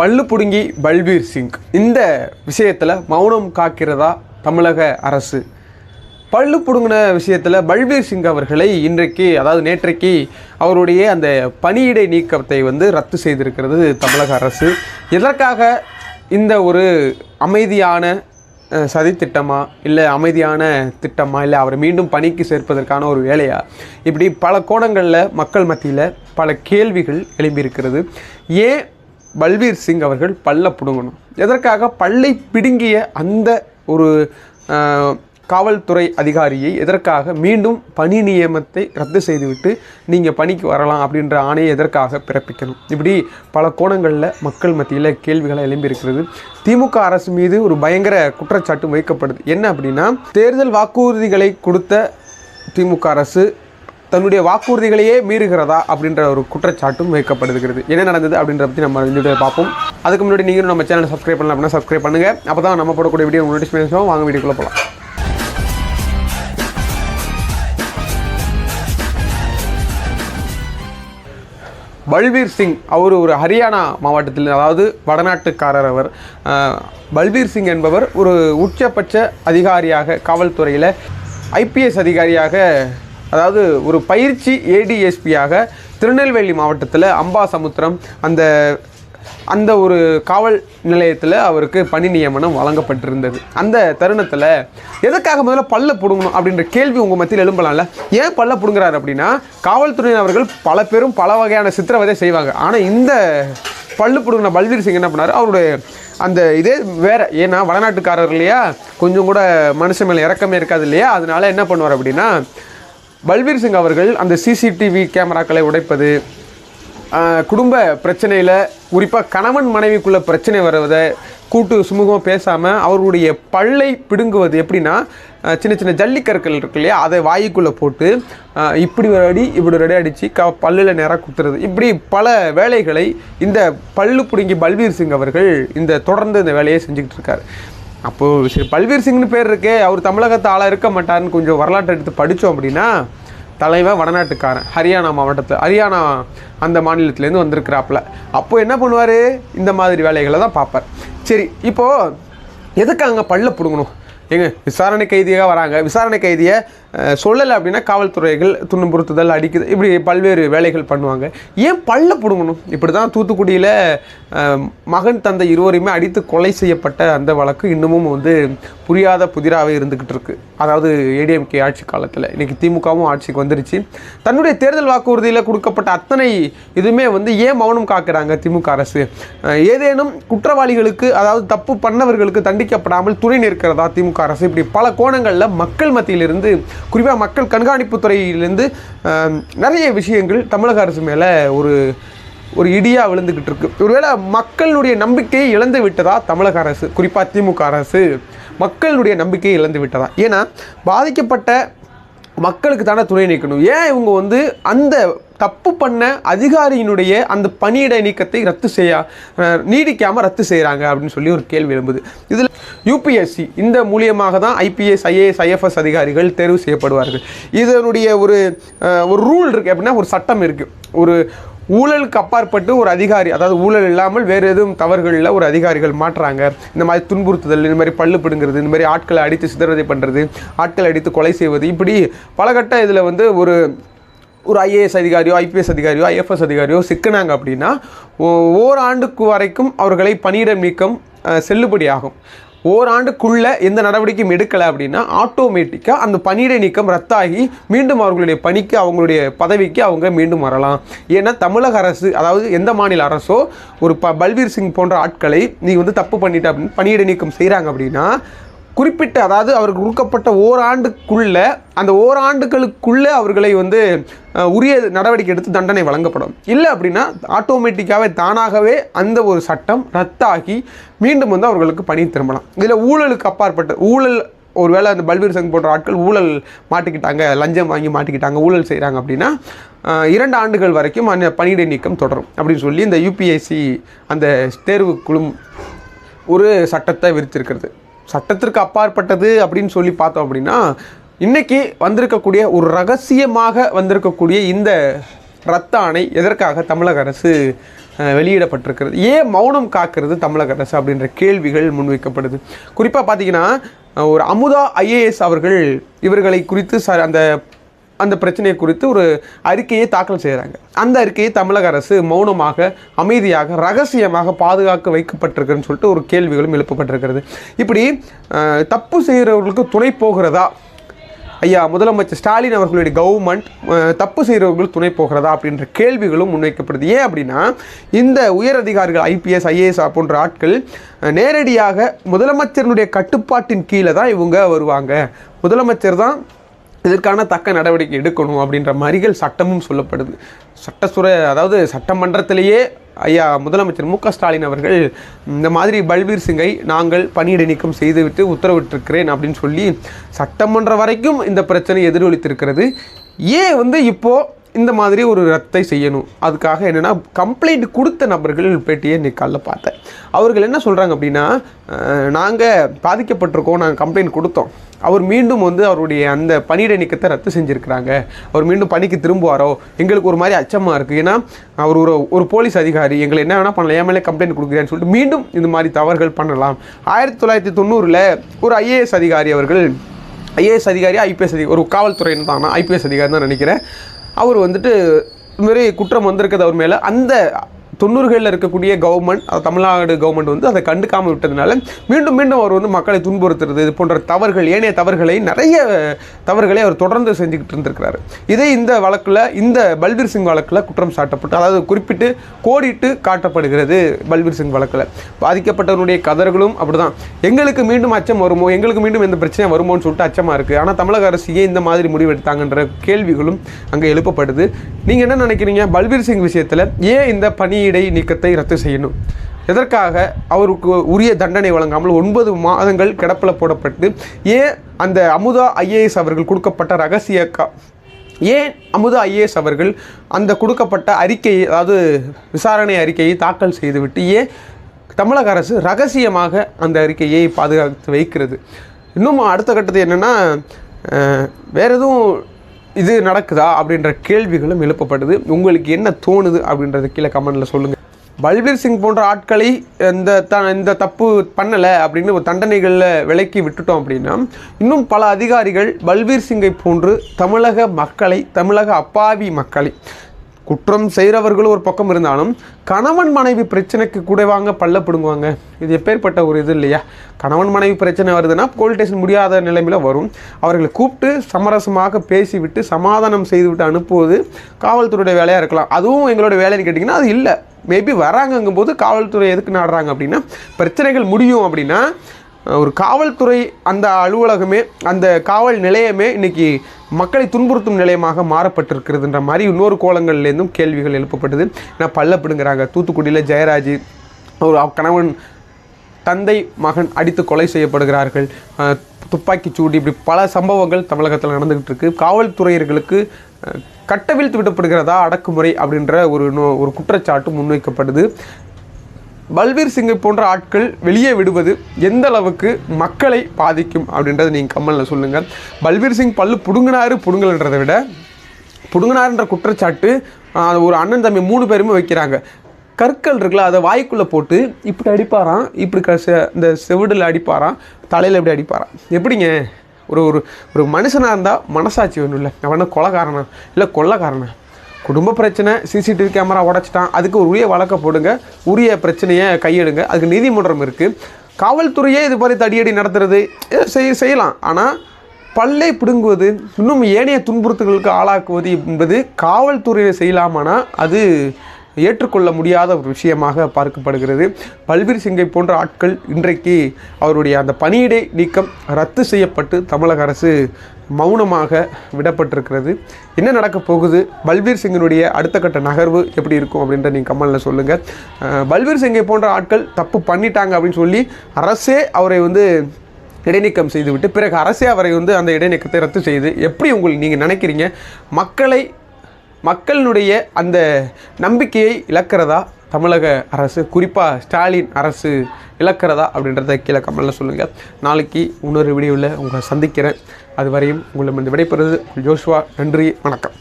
பல்லு புடுங்கி பல்பீர் சிங். இந்த விஷயத்தில் மௌனம் காக்கிறதா தமிழக அரசு? பல்லு புடுங்கின விஷயத்தில் பல்பீர் சிங் அவர்களை இன்றைக்கு அதாவது நேற்றைக்கு அவருடைய அந்த பணியிடை நீக்கத்தை வந்து ரத்து செய்திருக்கிறது தமிழக அரசு. எதற்காக இந்த ஒரு அமைதியான சதி சதித்திட்டமா இல்லை அமைதியான திட்டமா இல்லை அவரை மீண்டும் பணிக்கு சேர்ப்பதற்கான ஒரு வேலையா? இப்படி பல கோணங்களில் மக்கள் மத்தியில் பல கேள்விகள் எழும்பியிருக்கிறது. ஏன் பல்வீர் சிங் அவர்கள் பல்ல பிடுங்கணும். எதற்காக? பல்லை பிடுங்கிய அந்த ஒரு காவல்துறை அதிகாரியை எதற்காக? மீண்டும் பணி நியமனத்தை ரத்து செய்துவிட்டு நீங்கள் பணிக்கு வரலாம் அப்படின்ற ஆணையை எதற்காக பிறப்பிக்கணும்? இப்படி பல கோணங்களில் மக்கள் மத்தியில் கேள்விகளை எழும்பியிருக்கிறது. திமுக அரசு மீது ஒரு பயங்கர குற்றச்சாட்டு வைக்கப்படுது. என்ன அப்படின்னா தேர்தல் வாக்குறுதிகளை கொடுத்த திமுக அரசு தன்னுடைய வாக்குறுதிகளையே மீறுகிறதா அப்படின்ற ஒரு குற்றச்சாட்டும் வைக்கப்படுகிறது. என்ன நடந்தது அப்படின்றத பற்றி நம்ம இந்த பார்ப்போம். அதுக்கு முன்னாடி நீங்களும் நம்ம சேனலை சப்ஸ்கிரைப் பண்ணலாம் அப்படின்னா சப்ஸ்கிரைப் பண்ணுங்கள் அப்போ தான் நம்ம போடக்கூடிய வீடியோ நோட்டிஃபிகேஷன் வாங்க வீடியோக்குள்ளே போகலாம் பல்வீர் சிங் அவர் ஒரு ஹரியானா மாவட்டத்தில் அதாவது வடநாட்டுக்காரர் அவர். பல்வீர் சிங் என்பவர் ஒரு உச்சபட்ச அதிகாரியாக காவல்துறையில் ஐபிஎஸ் அதிகாரியாக அதாவது ஒரு பயிற்சி ஏடிஎஸ்பியாக திருநெல்வேலி மாவட்டத்தில் அம்பாசமுத்திரம் அந்த அந்த ஒரு காவல் நிலையத்தில் அவருக்கு பணி நியமனம் வழங்கப்பட்டிருந்தது. அந்த தருணத்தில் எதுக்காக முதல்ல பல்ல பிடுங்கணும் அப்படின்ற கேள்வி உங்கள் மத்தியில் எழும்பலாம்ல? ஏன் பல்ல பிடுங்குறாரு அப்படின்னா காவல்துறையினர்கள் பல பேரும் பல வகையான சித்திரவதை செய்வாங்க. ஆனால் இந்த பல்லு பிடுங்கின பல்வீர் சிங் என்ன பண்ணார்? அவருடைய அந்த இதே வேறு ஏன்னா வடநாட்டுக்காரர் இல்லையா? கொஞ்சம் கூட மனுஷன் மேலே இறக்கமே இருக்காது இல்லையா? அதனால என்ன பண்ணுவார் அப்படின்னா பல்வீர் சிங் அவர்கள் அந்த சிசிடிவி கேமராக்களை உடைப்பது குடும்ப பிரச்சனையில் குறிப்பாக கணவன் மனைவிக்குள்ள பிரச்சனை வருவதை கூட்டு சுமூகமாக பேசாமல் அவருடைய பல்லை பிடுங்குவது எப்படின்னா சின்ன சின்ன ஜல்லிக்கற்கள் இருக்கு இல்லையா அதை வாய்க்குள்ளே போட்டு இப்படி ஒரு அடி இப்படி ஒரு அடி அடித்து க பல்லில் நேராக குத்துறது. இப்படி பல வேலைகளை இந்த பல்லு பிடுங்கி பல்வீர் சிங் அவர்கள் இந்த தொடர்ந்து இந்த வேலையை செஞ்சுக்கிட்டு இருக்கார். அப்போது சரி பல்வீர் சிங்னு பேர் இருக்கே அவர் தமிழகத்து ஆளாக இருக்க மாட்டார்னு கொஞ்சம் வரலாற்றை எடுத்து படித்தோம் அப்படின்னா தலைவன் வடநாட்டுக்காரன் ஹரியானா மாவட்டத்தில் ஹரியானா அந்த மாநிலத்திலேருந்து வந்திருக்கிறாப்புல. அப்போது என்ன பண்ணுவார்? இந்த மாதிரி வேலைகளை தான் பார்ப்பார். சரி இப்போது எதுக்கு அங்கே பல்ல பிடுங்கணும்? ஏங்க விசாரணை கைதியாக வராங்க. விசாரணை கைதியை சொல்லலை அப்படின்னா காவல்துறைகள் துன்புறுத்துதல் அடிக்குது இப்படி பல்வேறு வேலைகள் பண்ணுவாங்க. ஏன் பல்ல பிடுங்கணும்? இப்படி தான் தூத்துக்குடியில் மகன் தந்தை இருவரையுமே அடித்து கொலை செய்யப்பட்ட அந்த வழக்கு இன்னமும் வந்து புரியாத புதிராகவே இருந்துக்கிட்டு இருக்கு. அதாவது ஏடிஎம்கே ஆட்சி காலத்தில். இன்றைக்கி திமுகவும் ஆட்சிக்கு வந்துருச்சு. தன்னுடைய தேர்தல் வாக்குறுதியில் கொடுக்கப்பட்ட அத்தனை இதுவுமே வந்து ஏன் மௌனம் காக்கிறாங்க திமுக அரசு? ஏதேனும் குற்றவாளிகளுக்கு அதாவது தப்பு பண்ணவர்களுக்கு தண்டிக்கப்படாமல் துணை நிற்கிறதா திமுக அரசு? இப்படி பல கோணங்களில் மக்கள் மத்தியிலிருந்து குறிப்பாக மக்கள் கண்காணிப்பு துறையிலேருந்து நிறைய விஷயங்கள் தமிழக அரசு மேலே ஒரு ஒரு இடியாக விழுந்துக்கிட்டு இருக்கு. ஒருவேளை மக்களுடைய நம்பிக்கையை இழந்து விட்டதா தமிழக அரசு? குறிப்பாக திமுக அரசு மக்களுடைய நம்பிக்கையை இழந்து விட்டதா? ஏன்னா பாதிக்கப்பட்ட மக்களுக்கு தானே துணை நிற்கணும் ஏன் இவங்க வந்து அந்த தப்பு பண்ண அதிகாரியினுடைய அந்த பணியிட நீக்கத்தை ரத்து செய்ய நீடிக்காமல் ரத்து செய்கிறாங்க அப்படின்னு சொல்லி ஒரு கேள்வி எழும்புது. இதில் யூபிஎஸ்சி இந்த மூலியமாக தான் ஐபிஎஸ் ஐஏஎஸ் ஐஎஃப்எஸ் அதிகாரிகள் தேர்வு செய்யப்படுவார்கள். இதனுடைய ஒரு ஒரு ரூல் இருக்குது அப்படின்னா ஒரு சட்டம் இருக்குது ஒரு ஊழலுக்கு அப்பாற்பட்டு ஒரு அதிகாரி அதாவது ஊழல் இல்லாமல் வேறு எதுவும் தவறுகளில் ஒரு அதிகாரிகள் மாற்றுறாங்க இந்த மாதிரி துன்புறுத்துதல் இந்த மாதிரி பல்லு பிடுங்கிறது இந்த மாதிரி ஆட்களை அடித்து சிதறதை பண்ணுறது ஆட்களை அடித்து கொலை செய்வது இப்படி பலகட்ட இதில் வந்து ஒரு ஒரு ஐஏஎஸ் அதிகாரியோ ஐபிஎஸ் அதிகாரியோ ஐஎஃப்எஸ் அதிகாரியோ சிக்கினாங்க அப்படின்னா ஓ- ஓராண்டுக்கு வரைக்கும் அவர்களை பணியிடம் நீக்கம் செல்லுபடியாகும். ஓராண்டுக்குள்ள எந்த நடவடிக்கையும் எடுக்கலை அப்படின்னா ஆட்டோமேட்டிக்காக அந்த பணியிடை நீக்கம் ரத்தாகி மீண்டும் அவர்களுடைய பணிக்கு அவங்களுடைய பதவிக்கு அவங்க மீண்டும் வரலாம். ஏன்னா தமிழக அரசு அதாவது எந்த மாநில அரசோ ஒரு ப பல்வீர் சிங் போன்ற ஆட்களை நீ வந்து தப்பு பண்ணிட்ட அப்படின்னு பணியிடை நீக்கம் செய்கிறாங்க அப்படின்னா குறிப்பிட்ட அதாவது அவருக்கு கொடுக்கப்பட்ட ஓராண்டுக்குள்ள அந்த ஓராண்டுகளுக்குள்ளே அவர்களை வந்து உரிய நடவடிக்கை எடுத்து தண்டனை வழங்கப்படும். இல்லை அப்படின்னா ஆட்டோமேட்டிக்காகவே தானாகவே அந்த ஒரு சட்டம் ரத்தாகி மீண்டும் வந்து அவர்களுக்கு பணி திரும்பலாம். இதில் ஊழலுக்கு அப்பாற்பட்ட ஊழல் ஒருவேளை அந்த பல்பீர் சங் போன்ற ஆட்கள் ஊழல் மாட்டிக்கிட்டாங்க லஞ்சம் வாங்கி மாட்டிக்கிட்டாங்க ஊழல் செய்கிறாங்க அப்படின்னா இரண்டு ஆண்டுகள் வரைக்கும் அந்த பணியிடை நீக்கம் தொடரும் அப்படின்னு சொல்லி இந்த யூபிஎஸ்சி அந்த தேர்வு குழு ஒரு சட்டத்தை விரித்திருக்கிறது. சட்டத்திற்கு அப்பாற்பட்டது அப்படின்னு சொல்லி பார்த்தோம் அப்படின்னா இன்றைக்கி வந்திருக்கக்கூடிய ஒரு ரகசியமாக வந்திருக்கக்கூடிய இந்த ரத்த ஆணை எதற்காக தமிழக அரசு வெளியிடப்பட்டிருக்கிறது? ஏன் மௌனம் காக்கிறது தமிழக அரசு அப்படின்ற கேள்விகள் முன்வைக்கப்படுது. குறிப்பாக பார்த்தீங்கன்னா ஒரு அமுதா ஐஏஎஸ் அவர்கள் இவர்களை குறித்து ச அந்த அந்த பிரச்சனையை குறித்து ஒரு அறிக்கையை தாக்கல் செய்கிறாங்க அந்த அறிக்கையை தமிழக அரசு மௌனமாக அமைதியாக ரகசியமாக பாதுகாக்க வைக்கப்பட்டிருக்குன்னு சொல்லிட்டு ஒரு கேள்விகளும் எழுப்பப்பட்டிருக்கிறது. இப்படி தப்பு செய்கிறவர்களுக்கு துணை போகிறதா? ஐயா முதலமைச்சர் ஸ்டாலின் அவர்களுடைய கவர்மெண்ட் தப்பு செய்கிறவர்கள் துணை போகிறதா அப்படின்ற கேள்விகளும் முன்வைக்கப்படுது. ஏன் அப்படின்னா இந்த உயர் அதிகாரிகள் ஐபிஎஸ் ஐஏஎஸ் போன்ற ஆட்கள் நேரடியாக முதலமைச்சரினுடைய கட்டுப்பாட்டின் கீழே தான் இவங்க வருவாங்க. முதலமைச்சர் தான் இதற்கான தக்க நடவடிக்கை எடுக்கணும் அப்படின்ற மாதிரிகள் சட்டமும் சொல்லப்படுது. சட்டசுர அதாவது சட்டமன்றத்திலேயே ஐயா முதலமைச்சர் மு க ஸ்டாலின் அவர்கள் இந்த மாதிரி பல்வீர் சிங்கை நாங்கள் பணியிடை நீக்கம் செய்துவிட்டு உத்தரவிட்டிருக்கிறேன் அப்படின்னு சொல்லி சட்டமன்றம் வரைக்கும் இந்த பிரச்சனை எதிரொலித்திருக்கிறது. ஏன் வந்து இப்போது இந்த மாதிரி ஒரு ரத்தை செய்யணும். அதுக்காக என்னென்னா கம்ப்ளைண்ட் கொடுத்த நபர்கள் பேட்டியை இன்னைக்கு பார்த்தேன். அவர்கள் என்ன சொல்கிறாங்க அப்படின்னா நாங்கள் பாதிக்கப்பட்டிருக்கோம் நாங்கள் கம்ப்ளைண்ட் கொடுத்தோம். அவர் மீண்டும் வந்து அவருடைய அந்த பணியிட நீக்கத்தை ரத்து செஞ்சுருக்கிறாங்க. அவர் மீண்டும் பணிக்கு திரும்புவாரோ? எங்களுக்கு ஒரு மாதிரி அச்சமாக இருக்குது ஏன்னா அவர் ஒரு ஒரு போலீஸ் அதிகாரி எங்களை என்ன வேணால் பண்ணலாம் ஏன் மேலே கம்ப்ளைண்ட் கொடுக்குறேன்னு சொல்லிட்டு மீண்டும் இந்த மாதிரி தவறுகள் பண்ணலாம். ஆயிரத்தி தொள்ளாயிரத்தி தொண்ணூறில் ஒரு ஐஏஎஸ் அதிகாரி அவர்கள் ஐஏஎஸ் அதிகாரி ஐபிஎஸ் அதிகாரி ஒரு காவல்துறைன்னு தான் ஐபிஎஸ் அதிகாரி தான் நினைக்கிறேன். அவர் வந்துட்டு இது குற்றம் வந்திருக்குது அவர் மேலே. அந்த தொண்ணூறுகளில் இருக்கக்கூடிய கவர்மெண்ட் தமிழ்நாடு கவர்மெண்ட் வந்து அதை கண்டுக்காமல் விட்டதுனால மீண்டும் மீண்டும் அவர் வந்து மக்களை துன்புறுத்துறது இது போன்ற தவறுகள் ஏனைய தவறுகளை நிறைய தவறுகளை அவர் தொடர்ந்து செஞ்சுக்கிட்டு இருந்திருக்கிறாரு. இதே இந்த வழக்கில் இந்த பல்பீர் சிங் வழக்கில் குற்றம் சாட்டப்பட்டு அதாவது குறிப்பிட்டு கோடிட்டு காட்டப்படுகிறது பல்பீர் சிங் வழக்கில். பாதிக்கப்பட்டவருடைய கதர்களும் அப்படிதான். எங்களுக்கு மீண்டும் அச்சம் வருமோ எங்களுக்கு மீண்டும் எந்த பிரச்சனையும் வருமோன்னு சொல்லிட்டு அச்சமாக இருக்குது ஆனால் தமிழக அரசு ஏன் இந்த மாதிரி முடிவு எடுத்தாங்கன்ற கேள்விகளும் அங்கே எழுப்பப்படுது. நீங்கள் என்ன நினைக்கிறீங்க? பல்பீர் சிங் விஷயத்தில் ஏன் இந்த பணியிடை நீக்கத்தை ரத்து செய்யணும். எதற்காக? அவருக்கு உரிய தண்டனை வழங்காமல் ஒன்பது மாதங்கள் கிடப்பில் போடப்பட்டு ஏன் அந்த அமுதா ஐஏஎஸ் அவர்கள் கொடுக்கப்பட்ட ரகசிய கா ஏன் அமுதா ஐஏஎஸ் அவர்கள் அந்த கொடுக்கப்பட்ட அறிக்கையை அதாவது விசாரணை அறிக்கையை தாக்கல் செய்துவிட்டு ஏன் தமிழக அரசு ரகசியமாக அந்த அறிக்கையை பாதுகாத்து வைக்கிறது? இன்னும் அடுத்த கட்டத்து என்னென்னா வேறு எதுவும் இது நடக்குதா அப்படின்ற கேள்விகளும் எழுப்பப்படுது. உங்களுக்கு என்ன தோணுது அப்படின்றத கீழே கமெண்டில் சொல்லுங்கள் பல்பீர் சிங் போன்ற ஆட்களை இந்த த இந்த தப்பு பண்ணலை அப்படின்னு ஒரு தண்டனைகளில் விலக்கி விட்டுட்டோம் அப்படின்னா இன்னும் பல அதிகாரிகள் பல்பீர் சிங்கை போன்று தமிழக மக்களை தமிழக அப்பாவி மக்களை குற்றம் செய்கிறவர்களும் ஒரு பக்கம் இருந்தாலும் கணவன் மனைவி பிரச்சனைக்கு கூட வாங்க பல்ல பிடுங்குவாங்க. இது எப்பேற்பட்ட ஒரு இது இல்லையா? கணவன் மனைவி பிரச்சனை வருதுன்னா போலீஸ் ஸ்டேஷன் முடியாத நிலைமையில் வரும். அவர்களை கூப்பிட்டு சமரசமாக பேசிவிட்டு சமாதானம் செய்துவிட்டு அனுப்புவது காவல்துறையுடைய வேலையாக இருக்கலாம். அதுவும் எங்களோட வேலைன்னு கேட்டிங்கன்னா அது இல்லை. மேபி வராங்கங்கும்போது காவல்துறை எதுக்கு நாடுறாங்க அப்படின்னா பிரச்சனைகள் முடியும் அப்படின்னா ஒரு காவல்துறை அந்த அலுவலகமே அந்த காவல் நிலையமே இன்னைக்கு மக்களை துன்புறுத்தும் நிலையமாக மாறப்பட்டிருக்கிறதுன்ற மாதிரி இன்னொரு கோலங்கள்லேருந்தும் கேள்விகள் எழுப்பப்பட்டது. நான் பல்ல தூத்துக்குடியில் ஜெயராஜ் ஒரு கணவன் தந்தை மகன் அடித்து கொலை செய்யப்படுகிறார்கள். துப்பாக்கி துப்பாக்கிச் சூடு இப்படி பல சம்பவங்கள் தமிழகத்தில் நடந்துக்கிட்டு இருக்குது காவல்துறையர்களுக்கு கட்டவிழ்த்து விடப்படுகிறதா அடக்குமுறை அப்படின்ற ஒரு நோ- ஒரு குற்றச்சாட்டு முன்வைக்கப்படுது பல்வீர் சிங்கை போன்ற ஆட்கள் வெளியே விடுவது எந்த அளவுக்கு மக்களை பாதிக்கும் அப்படின்றத நீங்கள் கம்மலில் சொல்லுங்கள் பல்வீர் சிங் பல்லு புடுங்கினாரு புடுங்கல்ன்றதை விட புடுங்கினாருன்ற குற்றச்சாட்டு ஒரு அண்ணன் தம்பி மூணு பேருமே வைக்கிறாங்க. கற்கள் இருக்குல்ல அதை வாய்க்குள்ளே போட்டு இப்படி அடிப்பாராம் இப்படி க செ- இந்த செவிடில் அடிப்பாராம் தலையில் இப்படி அடிப்பாராம். எப்படிங்க? ஒரு ஒரு ஒரு மனுஷனாக இருந்தால் மனசாட்சி வேணும்ல. அவன கொலைக்காரனா இல்லை கொள்ளக்காரனா? குடும்ப பிரச்சனை சிசிடிவி கேமரா உடைச்சிட்டான். அதுக்கு உரிய வழக்கை போடுங்க. உரிய பிரச்சனையை கையெடுங்க. அதுக்கு நீதிமன்றம் இருக்குது காவல்துறையே இது மாதிரி தடியடி நடத்துறது செய் செய்யலாம். ஆனால் பல்லை பிடுங்குவது இன்னும் ஏனைய துன்புறுத்துகளுக்கு ஆளாக்குவது என்பது காவல்துறையை செய்யலாமானா அது ஏற்றுக்கொள்ள முடியாத ஒரு விஷயமாக பார்க்கப்படுகிறது. பல்வீர் சிங்கை போன்ற ஆட்கள் இன்றைக்கு அவருடைய அந்த பணியிடை நீக்கம் ரத்து செய்யப்பட்டு தமிழக அரசு மௌனமாக விடப்பட்டிருக்கிறது. என்ன நடக்க போகுது? பல்வீர் சிங்கினுடைய அடுத்த கட்ட நகர்வு எப்படி இருக்கும் அப்படின்ற நீங்கள் கமலில் சொல்லுங்கள் பல்வீர் சிங்கை போன்ற ஆட்கள் தப்பு பண்ணிட்டாங்க அப்படின்னு சொல்லி அரசே அவரை வந்து இடைநீக்கம் செய்துவிட்டு பிறகு அரசே அவரை வந்து அந்த இடைநீக்கத்தை ரத்து செய்து எப்படி உங்களுக்கு நீங்கள் நினைக்கிறீங்க? மக்களை மக்களினுடைய அந்த நம்பிக்கையை இழக்கிறதா தமிழக அரசு குறிப்பாக ஸ்டாலின் அரசு இழக்கிறதா அப்படின்றத கீழே கமெண்ட்டில் சொல்லுங்கள் நாளைக்கு இன்னொரு வீடியோவில் உங்களை சந்திக்கிறேன். அது வரையும் உங்களை வந்து விடைபெறுவது ஜோஷுவா. நன்றி வணக்கம்.